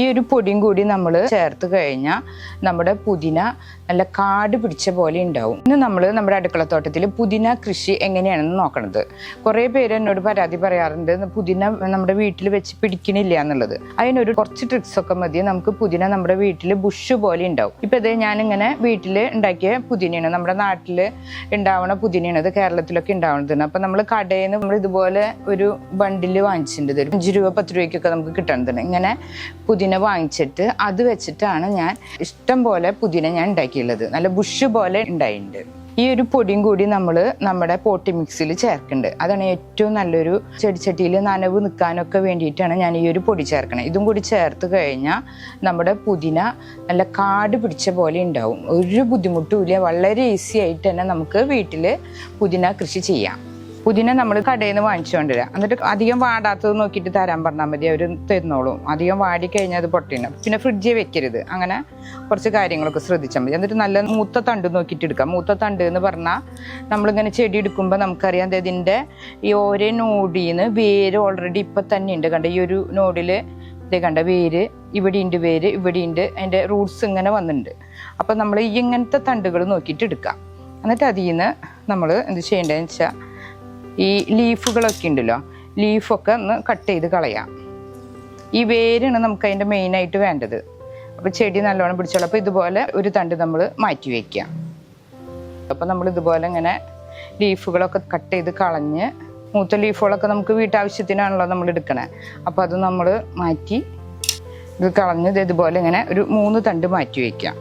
ഈ ഒരു പൊടിയും കൂടി നമ്മൾ ചേർത്ത് കഴിഞ്ഞാൽ നമ്മുടെ പുതിന നല്ല കാട് പിടിച്ച പോലെ ഉണ്ടാവും. ഇന്ന് നമ്മൾ നമ്മുടെ അടുക്കളത്തോട്ടത്തിൽ പുതിന കൃഷി എങ്ങനെയാണെന്ന് നോക്കണത്. കുറേ പേര് എന്നോട് പരാതി പറയാറുണ്ട് പുതിന നമ്മുടെ വീട്ടിൽ വെച്ച് പിടിക്കണില്ല എന്നുള്ളത്. അതിനൊരു കുറച്ച് ട്രിക്സ് ഒക്കെ മതി. നമുക്ക് പുതിന നമ്മുടെ വീട്ടിൽ ബുഷ് പോലെ ഉണ്ടാവും. ഇപ്പം ഇതേ ഞാനിങ്ങനെ വീട്ടിൽ ഉണ്ടാക്കിയ പുതിനയാണ്. നമ്മുടെ നാട്ടിൽ ഉണ്ടാവണ പുതിനയാണ് ഇത് കേരളത്തിലൊക്കെ ഉണ്ടാവുന്നതാണ് അപ്പം നമ്മൾ കടയിൽ നിന്ന് നമ്മൾ ഇതുപോലെ ഒരു ബണ്ടിൽ വാങ്ങിച്ചിട്ടുണ്ട്. അഞ്ച് രൂപ പത്ത് രൂപയ്ക്കൊക്കെ നമുക്ക് കിട്ടണതാണ്. ഇങ്ങനെ പുതിന വാങ്ങിച്ചിട്ട് അത് വെച്ചിട്ടാണ് ഞാൻ ഇഷ്ടം പോലെ പുതിന ഞാൻ ഉണ്ടാക്കിയുള്ളത്. നല്ല ബുഷ് പോലെ ഉണ്ടായിട്ടുണ്ട്. ഈ ഒരു പൊടിയും കൂടി നമ്മൾ നമ്മുടെ പോട്ടി മിക്സിൽ ചേർക്കുന്നുണ്ട്. അതാണ് ഏറ്റവും നല്ലൊരു ചെടിച്ചട്ടിയിൽ നനവ് നിൽക്കാനൊക്കെ വേണ്ടിയിട്ടാണ് ഞാൻ ഈ ഒരു പൊടി ചേർക്കണത്. ഇതും കൂടി ചേർത്ത് കഴിഞ്ഞാൽ നമ്മുടെ പുതിന നല്ല കാട് പിടിച്ച പോലെ ഉണ്ടാവും. ഒരു ബുദ്ധിമുട്ടും ഇല്ല. വളരെ ഈസി ആയിട്ട് തന്നെ നമുക്ക് വീട്ടിൽ പുതിന കൃഷി ചെയ്യാം. പുതിന നമ്മൾ കടയിൽ നിന്ന് വാങ്ങിച്ചുകൊണ്ട് വരാം എന്നിട്ട് അധികം വാടാത്തത് നോക്കിയിട്ട് തരാൻ പറഞ്ഞാൽ മതി അവർ തരുന്നോളും അധികം വാടി കഴിഞ്ഞാൽ അത് പൊട്ടിന് പിന്നെ ഫ്രിഡ്ജിൽ വെക്കരുത്. അങ്ങനെ കുറച്ച് കാര്യങ്ങളൊക്കെ ശ്രദ്ധിച്ചാൽ മതി. എന്നിട്ട് നല്ല മൂത്ത തണ്ട് നോക്കിയിട്ട് എടുക്കാം. മൂത്ത തണ്ട് എന്ന് പറഞ്ഞാൽ നമ്മളിങ്ങനെ ചെടി എടുക്കുമ്പോൾ നമുക്കറിയാം ഇതിന്റെ ഈ ഓരോ നോടിയിൽ നിന്ന് വേര് ഓൾറെഡി ഇപ്പം തന്നെ ഉണ്ട് കണ്ട ഈ ഒരു നോഡിൽ ഇതേ കണ്ട വേര് ഇവിടെ ഉണ്ട് വേര് ഇവിടെ ഉണ്ട് അതിന്റെ റൂട്ട്സ് ഇങ്ങനെ വന്നിട്ടുണ്ട് അപ്പം നമ്മൾ ഇങ്ങനത്തെ തണ്ടുകൾ നോക്കിയിട്ട് എടുക്കാം. എന്നിട്ട് അതിൽ നിന്ന് നമ്മൾ എന്ത് ചെയ്യേണ്ടതെന്ന് വെച്ചാൽ ഈ ലീഫുകളൊക്കെ ഉണ്ടല്ലോ ലീഫൊക്കെ ഒന്ന് കട്ട് ചെയ്ത് കളയാം. ഈ വേരാണ് നമുക്ക് അതിന്റെ മെയിനായിട്ട് വേണ്ടത്. അപ്പോൾ ചെടി നല്ലോണം പിടിച്ചോളൂ. അപ്പോൾ ഇതുപോലെ ഒരു തണ്ട് നമ്മൾ മാറ്റി വയ്ക്കുക അപ്പോൾ നമ്മൾ ഇതുപോലെ ഇങ്ങനെ ലീഫുകളൊക്കെ കട്ട് ചെയ്ത് കളഞ്ഞ് മൂത്ത ലീഫുകളൊക്കെ നമുക്ക് വീട്ടാവശ്യത്തിനാണല്ലോ നമ്മൾ എടുക്കണേ. അപ്പോൾ അത് നമ്മൾ മാറ്റി ഇത് കളഞ്ഞ് ഇത് ഇതുപോലെ ഇങ്ങനെ ഒരു മൂന്ന് തണ്ട് മാറ്റി വയ്ക്കാം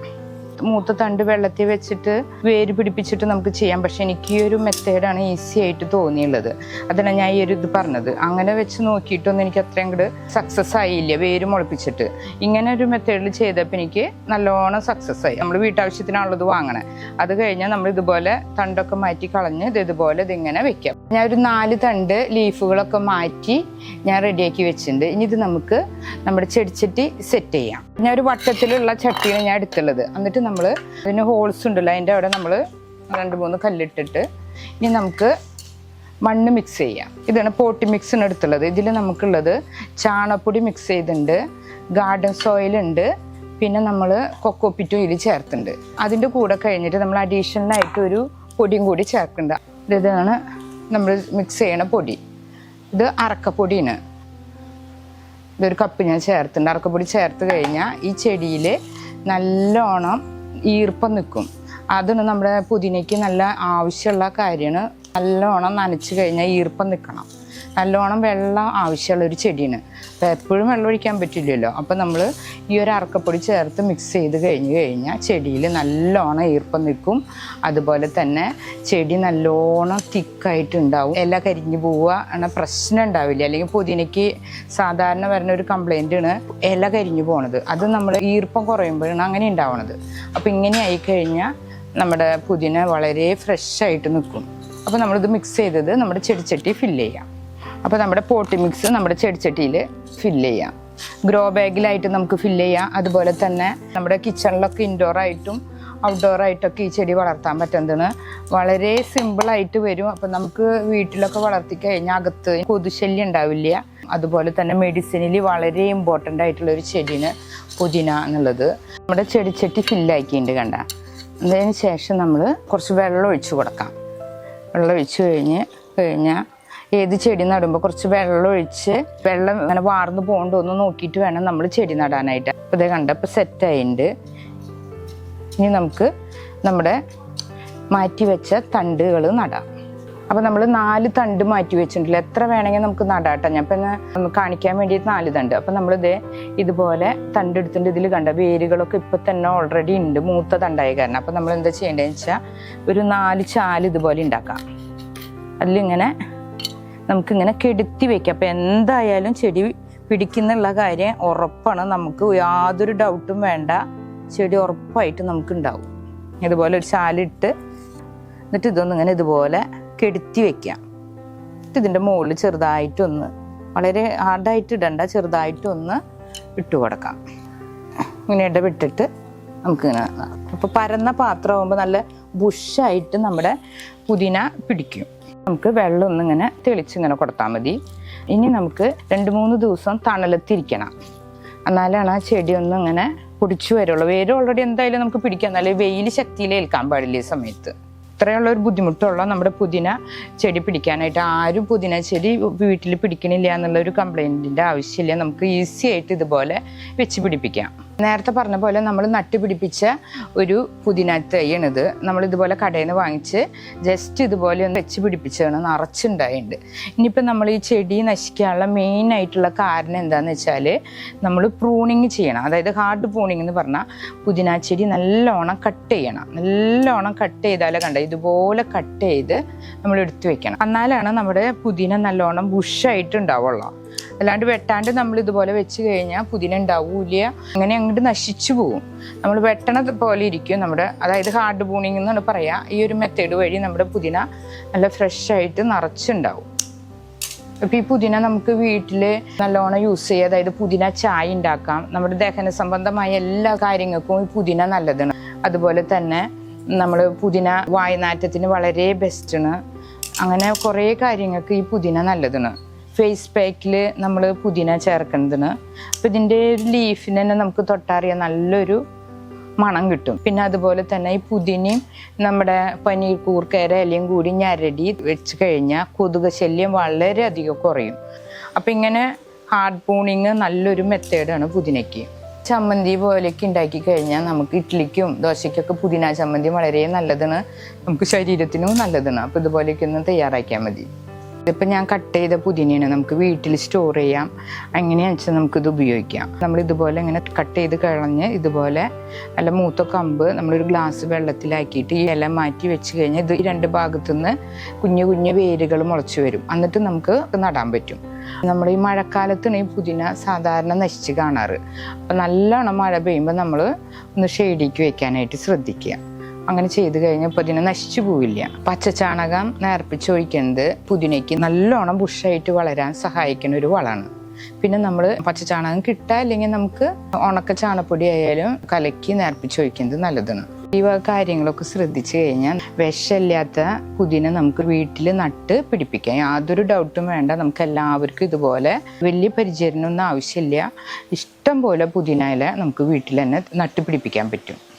മൂത്ത തണ്ട് വെള്ളത്തിൽ വെച്ചിട്ട് വേര് പിടിപ്പിച്ചിട്ട് നമുക്ക് ചെയ്യാം. പക്ഷെ എനിക്ക് ഈ ഒരു മെത്തേഡാണ് ഈസി ആയിട്ട് തോന്നിയുള്ളത്. അതാണ് ഞാൻ ഈ ഒരു ഇത് പറഞ്ഞത്. അങ്ങനെ വെച്ച് നോക്കിയിട്ടൊന്നും എനിക്ക് അത്രയും കൂടെ സക്സസ് ആയില്ല വേര് മുളപ്പിച്ചിട്ട്. ഇങ്ങനെ ഒരു മെത്തേഡിൽ ചെയ്തപ്പോൾ എനിക്ക് നല്ലോണം സക്സസ് ആയി. നമ്മൾ വീട്ടാവശ്യത്തിനാണുള്ളത് വാങ്ങണേ. അത് കഴിഞ്ഞാൽ നമ്മൾ ഇതുപോലെ തണ്ടൊക്കെ മാറ്റി കളഞ്ഞ് ഇത് ഇതുപോലെ ഇതിങ്ങനെ വെക്കാം. ഞാൻ ഒരു നാല് തണ്ട് ലീഫുകളൊക്കെ മാറ്റി ഞാൻ റെഡിയാക്കി വെച്ചിട്ടുണ്ട്. ഇനി ഇത് നമുക്ക് നമ്മുടെ ചെടിച്ചട്ടി സെറ്റ് ചെയ്യാം. ഞാൻ ഒരു വട്ടത്തിലുള്ള ചട്ടിയാണ് ഞാൻ എടുത്തുള്ളത്. എന്നിട്ട് നമ്മൾ അതിന് ഹോൾസ് ഉണ്ടല്ലോ അതിന്റെ അവിടെ നമ്മൾ രണ്ട് മൂന്ന് കല്ലിട്ടിട്ട് ഇനി നമുക്ക് മണ്ണ് മിക്സ് ചെയ്യാം. ഇതാണ് പോട്ടി മിക്സിന് എടുത്തുള്ളത്. ഇതിൽ നമുക്കുള്ളത് ചാണപ്പൊടി മിക്സ് ചെയ്തിട്ടുണ്ട് ഗാർഡൻ സോയിൽ ഉണ്ട് പിന്നെ നമ്മൾ കൊക്കോപ്പിറ്റും ഇതിൽ ചേർത്തുണ്ട് അതിന്റെ കൂടെ കഴിഞ്ഞിട്ട് നമ്മൾ അഡീഷണൽ ആയിട്ട് ഒരു പൊടിയും കൂടി ചേർക്കുന്നുണ്ട്. ഇതാണ് നമ്മൾ മിക്സ് ചെയ്യണ പൊടി. ഇത് അറക്കപ്പൊടിയാണ് ഇതൊരു കപ്പ് ഞാൻ ചേർത്തിട്ടുണ്ട്. അറക്കപ്പൊടി ചേർത്ത് കഴിഞ്ഞാൽ ഈ ചെടിയിൽ നല്ലോണം ഈർപ്പം നിൽക്കും അതാണ് നമ്മുടെ പുതിനയ്ക്ക് നല്ല ആവശ്യമുള്ള കാര്യമാണ്. നല്ലോണം നനച്ച് കഴിഞ്ഞാൽ ഈർപ്പം നിൽക്കണം നല്ലോണം വെള്ളം ആവശ്യമുള്ള ഒരു ചെടിയാണ്. അപ്പോൾ എപ്പോഴും വെള്ളം ഒഴിക്കാൻ പറ്റില്ലല്ലോ. അപ്പോൾ നമ്മൾ ഈ ഒരു അറക്കപ്പൊടി ചേർത്ത് മിക്സ് ചെയ്ത് കഴിഞ്ഞ് കഴിഞ്ഞാൽ ചെടിയിൽ നല്ലോണം ഈർപ്പം നിൽക്കും. അതുപോലെ തന്നെ ചെടി നല്ലോണം തിക്കായിട്ടുണ്ടാവും. ഇല കരിഞ്ഞു പോവുക എന്ന പ്രശ്നം ഉണ്ടാവില്ല. അല്ലെങ്കിൽ പുതിനയ്ക്ക് സാധാരണ വരുന്ന ഒരു കംപ്ലൈന്റാണ് ഇല കരിഞ്ഞു പോണത്. അത് നമ്മൾ ഈർപ്പം കുറയുമ്പോഴാണ് അങ്ങനെ ഉണ്ടാവണത്. അപ്പോൾ ഇങ്ങനെ ആയിക്കഴിഞ്ഞാൽ നമ്മുടെ പുതിന വളരെ ഫ്രഷ് ആയിട്ട് നിൽക്കും. അപ്പോൾ നമ്മളിത് മിക്സ് ചെയ്തത് നമ്മുടെ ചെടിച്ചട്ടി ഫില്ല് ചെയ്യാം. അപ്പോൾ നമ്മുടെ പോട്ടി മിക്സ് നമ്മുടെ ചെടിച്ചട്ടിയിൽ ഫില്ല് ചെയ്യാം. ഗ്രോ ബാഗിലായിട്ട് നമുക്ക് ഫില്ല് ചെയ്യാം. അതുപോലെ തന്നെ നമ്മുടെ കിച്ചണിലൊക്കെ ഇൻഡോർ ആയിട്ടും ഔട്ട്ഡോർ ആയിട്ടൊക്കെ ഈ ചെടി വളർത്താൻ പറ്റുന്നതാണ്. വളരെ സിമ്പിളായിട്ട് വരും. അപ്പം നമുക്ക് വീട്ടിലൊക്കെ വളർത്തി കഴിഞ്ഞാൽ അകത്ത് കൊതുശല്യം ഉണ്ടാവില്ല. അതുപോലെ തന്നെ മെഡിസിനിൽ വളരെ ഇമ്പോർട്ടന്റ് ആയിട്ടുള്ള ഒരു ചെടിയാണ് പുതിന എന്നുള്ളത്. നമ്മുടെ ചെടിച്ചട്ടി ഫില്ലാക്കിയിട്ടുണ്ട് കണ്ട. അതിന് ശേഷം നമ്മൾ കുറച്ച് വെള്ളം ഒഴിച്ചു കൊടുക്കാം. വെള്ളം ഒഴിച്ചു കഴിഞ്ഞ് കഴിഞ്ഞാൽ ഏത് ചെടി നടുമ്പോൾ കുറച്ച് വെള്ളം ഒഴിച്ച് വെള്ളം അങ്ങനെ വാർന്ന് പോകണ്ടോ എന്ന് നോക്കിയിട്ട് വേണം നമ്മൾ ചെടി നടാനായിട്ട്. അപ്പോൾ ഇതേ കണ്ടപ്പോൾ സെറ്റായിട്ടുണ്ട് ഇനി നമുക്ക് നമ്മുടെ മാറ്റി വെച്ച തണ്ടുകൾ നടാം. അപ്പോൾ നമ്മൾ നാല് തണ്ട് മാറ്റി വെച്ചിട്ടുണ്ടല്ലോ എത്ര വേണമെങ്കിൽ നമുക്ക് നടാട്ടോ. ഞാൻ ഇപ്പം ഒന്ന് കാണിക്കാൻ വേണ്ടിയിട്ട് നാല് തണ്ട്. അപ്പം നമ്മളിത് ഇതുപോലെ തണ്ട് എടുത്തിട്ട് ഇതിൽ കണ്ട വേരുകളൊക്കെ ഇപ്പം തന്നെ ഓൾറെഡി ഉണ്ട് മൂത്ത തണ്ടായ കാരണം. അപ്പം നമ്മൾ എന്താ ചെയ്യേണ്ടതെന്ന് വെച്ചാൽ ഒരു നാല് ചാൽ ഇതുപോലെ ഉണ്ടാക്കാം അതിലിങ്ങനെ നമുക്കിങ്ങനെ കെടുത്തി വെക്കാം. അപ്പം എന്തായാലും ചെടി പിടിക്കുന്നുള്ള കാര്യം ഉറപ്പാണ്. നമുക്ക് യാതൊരു ഡൗട്ടും വേണ്ട. ചെടി ഉറപ്പായിട്ട് നമുക്ക് ഉണ്ടാവും ഇതുപോലെ ഒരു ചാലിട്ട് എന്നിട്ട് ഇതൊന്നും ഇങ്ങനെ ഇതുപോലെ കെടുത്തി വെക്കാം. ഇതിന്റെ മുകളിൽ ചെറുതായിട്ടൊന്ന് വളരെ ഹാർഡായിട്ട് ഇടണ്ട ചെറുതായിട്ടൊന്ന് ഇട്ട് കൊടുക്കാം. ഇങ്ങനെ ഇടവിട്ടിട്ട് നമുക്കിങ്ങനെ അപ്പോൾ പരന്ന പാത്രമാകുമ്പോൾ നല്ല ബുഷായിട്ട് നമ്മുടെ പുതിന പിടിക്കും. നമുക്ക് വെള്ളം ഒന്നിങ്ങനെ തെളിച്ചിങ്ങനെ കൊടുത്താൽ മതി. ഇനി നമുക്ക് രണ്ട് മൂന്ന് ദിവസം തണലത്തിരിക്കണം. എന്നാലാണ് ആ ചെടി ഒന്നും ഇങ്ങനെ പൊടിച്ചു വരുള്ളൂ. വേര് ഓൾറെഡി എന്തായാലും നമുക്ക് പിടിക്കാം. എന്നാലും വെയിൽ ശക്തിയിൽ ഏൽക്കാൻ പാടില്ല ഈ സമയത്ത്. ഇത്രയുള്ള ഒരു ബുദ്ധിമുട്ടുള്ള നമ്മുടെ പുതിന ചെടി പിടിക്കാനായിട്ട്. ആരും പുതിന ചെടി വീട്ടിൽ പിടിക്കണില്ല എന്നുള്ള ഒരു കംപ്ലൈന്റിന്റെ ആവശ്യമില്ല. നമുക്ക് ഈസി ആയിട്ട് ഇതുപോലെ വെച്ച് പിടിപ്പിക്കാം. നേരത്തെ പറഞ്ഞ പോലെ നമ്മൾ നട്ടുപിടിപ്പിച്ച ഒരു പുതിന തൈയാണിത്. നമ്മൾ ഇതുപോലെ കടയിൽ നിന്ന് വാങ്ങിച്ച് ജസ്റ്റ് ഇതുപോലെ ഒന്ന് വെച്ച് പിടിപ്പിച്ചാണ് നിറച്ചുണ്ടായിട്ടുണ്ട് ഇനിയിപ്പോൾ നമ്മൾ ഈ ചെടി നശിക്കാനുള്ള മെയിൻ ആയിട്ടുള്ള കാരണം എന്താണെന്ന് വെച്ചാൽ നമ്മൾ പ്രൂണിങ് ചെയ്യണം. അതായത് ഹാർഡ് പ്രൂണിങ് എന്ന് പറഞ്ഞാൽ പുതിന ചെടി നല്ലോണം കട്ട് ചെയ്യണം. നല്ലോണം കട്ട് ചെയ്താലേ കണ്ട? ഇതുപോലെ കട്ട് ചെയ്ത് നമ്മൾ എടുത്തു വെക്കണം. എന്നാലാണ് നമ്മുടെ പുതിന നല്ലോണം ബുഷായിട്ട് ഉണ്ടാവുള്ളൂ അല്ലാണ്ട് വെട്ടാണ്ട് നമ്മൾ ഇതുപോലെ വെച്ച് കഴിഞ്ഞാൽ പുതിന ഉണ്ടാവൂല അങ്ങനെ അങ്ങോട്ട് നശിച്ചു പോകും നമ്മൾ വെട്ടണത് പോലെ ഇരിക്കും നമ്മുടെ അതായത് ഹാർഡ് ബൂണിങ് എന്നാണ് പറയാ. ഈ ഒരു മെത്തേഡ് വഴി നമ്മുടെ പുതിന നല്ല ഫ്രഷ് ആയിട്ട് നിറച്ചുണ്ടാവും. അപ്പോൾ ഈ പുതിന നമുക്ക് വീട്ടിൽ നല്ലോണം യൂസ് ചെയ്യുക അതായത് പുതിന ചായ ഉണ്ടാക്കാം. നമ്മുടെ ദഹന സംബന്ധമായ എല്ലാ കാര്യങ്ങൾക്കും ഈ പുതിന നല്ലതാണ്. അതുപോലെ തന്നെ നമ്മൾ പുതിന വായനാറ്റത്തിന് വളരെ ബെസ്റ്റാണ് അങ്ങനെ കുറേ കാര്യങ്ങൾക്ക് ഈ പുതിന നല്ലതാണ്. ഫേസ് പാക്കിൽ നമ്മൾ പുതിന ചേർക്കുന്നതിന്. അപ്പം ഇതിന്റെ ഒരു ലീഫിന് തന്നെ നമുക്ക് തൊട്ടറിയാൻ നല്ലൊരു മണം കിട്ടും. പിന്നെ അതുപോലെ തന്നെ ഈ പുതിനയും നമ്മുടെ പനീർ കൂർക്കര ഇലയും കൂടി ഞരടി വെച്ച് കഴിഞ്ഞാൽ കൊതുക് ശല്യം വളരെയധികം കുറയും. അപ്പം ഇങ്ങനെ ഹാർഡ് പൂണിങ് നല്ലൊരു മെത്തേഡാണ് പുതിനയ്ക്ക്. ചമ്മന്തി പോലെയൊക്കെ ഉണ്ടാക്കി കഴിഞ്ഞാൽ നമുക്ക് ഇഡ്ഡലിക്കും ദോശയ്ക്കൊക്കെ പുതിന ചമ്മന്തി വളരെ നല്ലതാണ്. നമുക്ക് ശരീരത്തിനും നല്ലതാണ്. അപ്പോൾ ഇതുപോലെയൊക്കെ ഒന്ന് തയ്യാറാക്കിയാൽ മതി. ഇതിപ്പോൾ ഞാൻ കട്ട് ചെയ്ത പുതിനയാണ് നമുക്ക് വീട്ടിൽ സ്റ്റോർ ചെയ്യാം. അങ്ങനെയാണെന്ന് വെച്ചാൽ നമുക്കിത് ഉപയോഗിക്കാം. നമ്മൾ ഇതുപോലെ ഇങ്ങനെ കട്ട് ചെയ്ത് കളഞ്ഞ് ഇതുപോലെ നല്ല മൂത്ത കമ്പ് നമ്മളൊരു ഗ്ലാസ് വെള്ളത്തിലാക്കിയിട്ട് ഈ ഇല മാറ്റി വെച്ച് കഴിഞ്ഞാൽ ഇത് രണ്ട് ഭാഗത്തുനിന്ന് കുഞ്ഞു കുഞ്ഞു വേരുകൾ മുളച്ചു വരും. എന്നിട്ട് നമുക്ക് നടാൻ പറ്റും. നമ്മൾ ഈ മഴക്കാലത്താണ് ഈ പുതിന സാധാരണ നശിച്ച് കാണാറ്. അപ്പം നല്ലോണം മഴ പെയ്യുമ്പോൾ നമ്മൾ ഒന്ന് ഷെയ്ഡിക്ക് വെക്കാനായിട്ട് ശ്രദ്ധിക്കുക. അങ്ങനെ ചെയ്ത് കഴിഞ്ഞാൽ പുതിന നശിച്ചു പോവില്ല. പച്ചച്ചാണകം നേർപ്പിച്ചൊഴിക്കുന്നത് പുതിനയ്ക്ക് നല്ലോണം ബുഷായിട്ട് വളരാൻ സഹായിക്കുന്ന ഒരു വളമാണ്. പിന്നെ നമ്മൾ പച്ചച്ചാണകം കിട്ടുക അല്ലെങ്കിൽ നമുക്ക് ഉണക്ക ചാണപ്പൊടി ആയാലും കലക്കി നേർപ്പിച്ചൊഴിക്കുന്നത് നല്ലതാണ്. ഈ വക കാര്യങ്ങളൊക്കെ ശ്രദ്ധിച്ചു കഴിഞ്ഞാൽ വിഷമില്ലാത്ത പുതിന നമുക്ക് വീട്ടിൽ നട്ട് പിടിപ്പിക്കാം. യാതൊരു ഡൗട്ടും വേണ്ട. നമുക്ക് എല്ലാവർക്കും ഇതുപോലെ വലിയ പരിചരണമൊന്നും ആവശ്യമില്ല. ഇഷ്ടം പോലെ പുതിന നമുക്ക് വീട്ടിൽ തന്നെ നട്ട് പിടിപ്പിക്കാൻ പറ്റും.